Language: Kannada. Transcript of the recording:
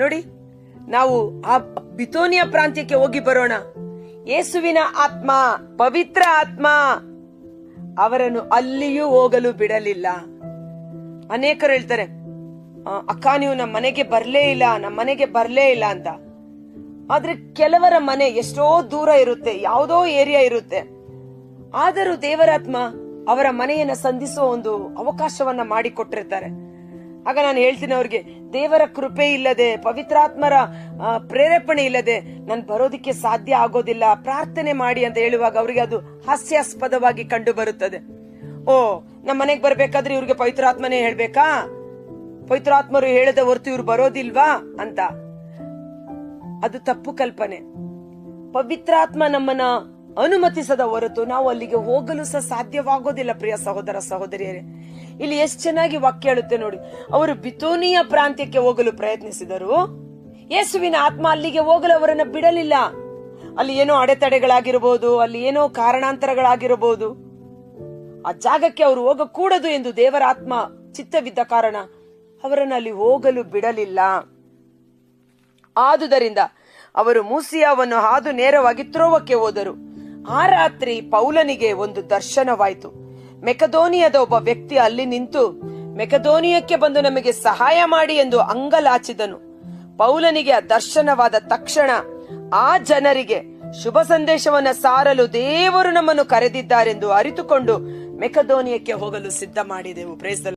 ನೋಡಿ, ನಾವು ಆ ಬಿತೋನಿಯ ಪ್ರಾಂತ್ಯಕ್ಕೆ ಹೋಗಿ ಬರೋಣ. ಯೇಸುವಿನ ಆತ್ಮ, ಪವಿತ್ರ ಆತ್ಮ, ಅವರನ್ನು ಅಲ್ಲಿಯೂ ಹೋಗಲು ಬಿಡಲಿಲ್ಲ. ಅನೇಕರು ಹೇಳ್ತಾರೆ ಅಕ್ಕ, ನೀವು ನಮ್ಮ ಮನೆಗೆ ಬರಲೇ ಇಲ್ಲ, ನಮ್ಮ ಮನೆಗೆ ಬರಲೇ ಇಲ್ಲ ಅಂತ. ಆದ್ರೆ ಕೆಲವರ ಮನೆ ಎಷ್ಟೋ ದೂರ ಇರುತ್ತೆ, ಯಾವುದೋ ಏರಿಯಾ ಇರುತ್ತೆ. ಆದರೂ ದೇವರಾತ್ಮ ಅವರ ಮನೆಯನ್ನ ಸಂಧಿಸುವ ಒಂದು ಅವಕಾಶವನ್ನ ಮಾಡಿಕೊಟ್ಟಿರ್ತಾರೆ. ಆಗ ನಾನು ಹೇಳ್ತೀನಿ ಅವ್ರಿಗೆ ದೇವರ ಕೃಪೆ ಇಲ್ಲದೆ, ಪವಿತ್ರಾತ್ಮರ ಪ್ರೇರೇಪಣೆ ಇಲ್ಲದೆ ನಾನು ಬರೋದಿಕ್ಕೆ ಸಾಧ್ಯ ಆಗೋದಿಲ್ಲ, ಪ್ರಾರ್ಥನೆ ಮಾಡಿ ಅಂತ ಹೇಳುವಾಗ ಅವರಿಗೆ ಅದು ಹಾಸ್ಯಾಸ್ಪದವಾಗಿ ಕಂಡು ಬರುತ್ತದೆ. ಓ, ನಮ್ಮ ಮನೆಗೆ ಬರ್ಬೇಕಾದ್ರೆ ಇವ್ರಿಗೆ ಪವಿತ್ರಾತ್ಮನೇ ಹೇಳ್ಬೇಕಾ? ಪವಿತ್ರಾತ್ಮರು ಹೇಳದ ಹೊರತು ಇವ್ರು ಬರೋದಿಲ್ವಾ ಅಂತ. ಅದು ತಪ್ಪು ಕಲ್ಪನೆ. ಪವಿತ್ರಾತ್ಮ ನಮ್ಮನ್ನ ಅನುಮತಿಸದ ಹೊರತು ನಾವು ಅಲ್ಲಿಗೆ ಹೋಗಲು ಸಹ ಸಾಧ್ಯವಾಗೋದಿಲ್ಲ, ಪ್ರಿಯ ಸಹೋದರ ಸಹೋದರಿಯರೇ. ಇಲ್ಲಿ ಎಷ್ಟು ಚೆನ್ನಾಗಿ ವಾಕ್ಯ ಹೇಳುತ್ತೆ ನೋಡಿ. ಅವರು ಬಿತೋನಿಯ ಪ್ರಾಂತ್ಯಕ್ಕೆ ಹೋಗಲು ಪ್ರಯತ್ನಿಸಿದರು. ಯೇಸುವಿನ ಆತ್ಮ ಅಲ್ಲಿಗೆ ಹೋಗಲು ಅವರನ್ನ ಬಿಡಲಿಲ್ಲ. ಅಲ್ಲಿ ಏನೋ ಅಡೆತಡೆಗಳಾಗಿರಬಹುದು, ಅಲ್ಲಿ ಏನೋ ಕಾರಣಾಂತರಗಳಾಗಿರಬಹುದು. ಆ ಜಾಗಕ್ಕೆ ಅವರು ಹೋಗಕೂಡದು ಎಂದು ದೇವರ ಆತ್ಮ ಚಿತ್ತವಿದ್ದ ಕಾರಣ ಅವರನ್ನು ಅಲ್ಲಿ ಹೋಗಲು ಬಿಡಲಿಲ್ಲ. ಆದುದರಿಂದ ಅವರು ಮೂಸಿಯಾವನ್ನು ಹಾದು ನೇರವಾಗಿ ತ್ರೋವಕ್ಕೆ ಹೋದರು. ಆ ರಾತ್ರಿ ಪೌಲನಿಗೆ ಒಂದು ದರ್ಶನವಾಯಿತು. ಮೆಕದೋನಿಯದ ಒಬ್ಬ ವ್ಯಕ್ತಿ ಅಲ್ಲಿ ನಿಂತು, ಮೆಕದೋನಿಯಕ್ಕೆ ಬಂದು ನಮಗೆ ಸಹಾಯ ಮಾಡಿ ಎಂದು ಅಂಗಲಾಚಿದನು. ಪೌಲನಿಗೆ ಆ ದರ್ಶನವಾದ ತಕ್ಷಣ ಆ ಜನರಿಗೆ ಶುಭ ಸಂದೇಶವನ್ನ ಸಾರಲು ದೇವರು ನಮ್ಮನ್ನು ಕರೆದಿದ್ದಾರೆಂದು ಅರಿತುಕೊಂಡು ಮೆಕದೋನಿಯಕ್ಕೆ ಹೋಗಲು ಸಿದ್ಧ ಮಾಡಿದೆವು ಪ್ರೇಸ್